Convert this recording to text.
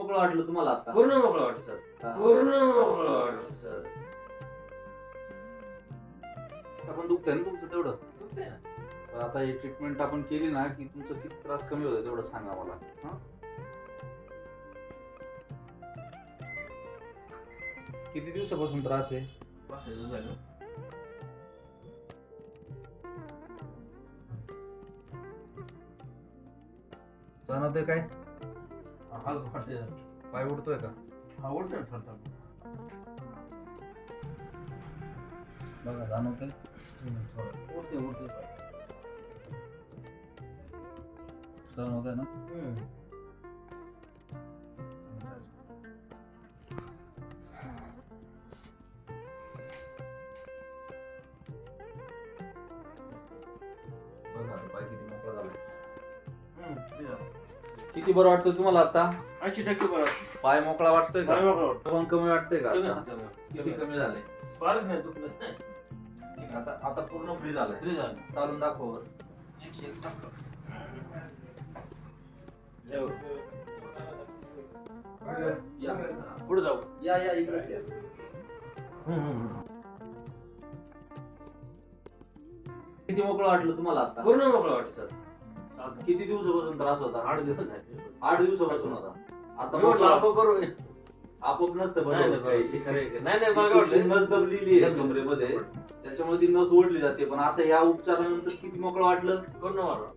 मोकळं वाटलं तुम्हाला आता? पूर्ण मोकळं वाटतं सर. पूर्ण मोकळं वाटतं सर. आता पण दुखतंय ना तुमचं तेवढं? दुखतंय ना? पण आता ही ट्रीटमेंट आपण केली ना की तुमचं किती त्रास कमी होतो तेवढं सांगा मला. हा? किती दिवसापासून त्रास आहे? पाच सहा दिवस झाले. जाणवतंय काय? हात वाटते पाय उडतोय का आवडतं ना थरथर. बघा जाणवतंय उडते उडते पाय. सहन होत आहे ना. बघा पाय किती मोकळा. किती बरं वाटतं तुम्हाला आता ऐंशी टक्के बरं वाटतं. पाय मोकळा वाटतोय का वाटतं. पण कमी वाटतंय का कमी आता? किती कमी झाले फारच नाही. आता आता पूर्ण फ्री झालाय फ्री झालं. चालून दाखव बरं. एकशे एक टाकलं. जाऊ. या पुढे जाऊ या या इकडेच या किती मोकळं वाटलं तुम्हाला आता पूर्ण मोकळं वाटतं सर. किती दिवसापासून त्रास होता? आठ दिवस झाले. आठ दिवसापासून होता. आता मी म्हटलं आपण करू नाही, आपोआप नसतं नाही, बरोबर नाही, काही. खरं आहे. नाही नाही मला काय तुमची वाटलं नस दबलेली आहे कमरेमध्ये. त्याच्यामुळे ती नस ओढली जाते. पण आता ह्या उपचारानंतर किती मोकळं वाटलं? पूर्ण वाटलं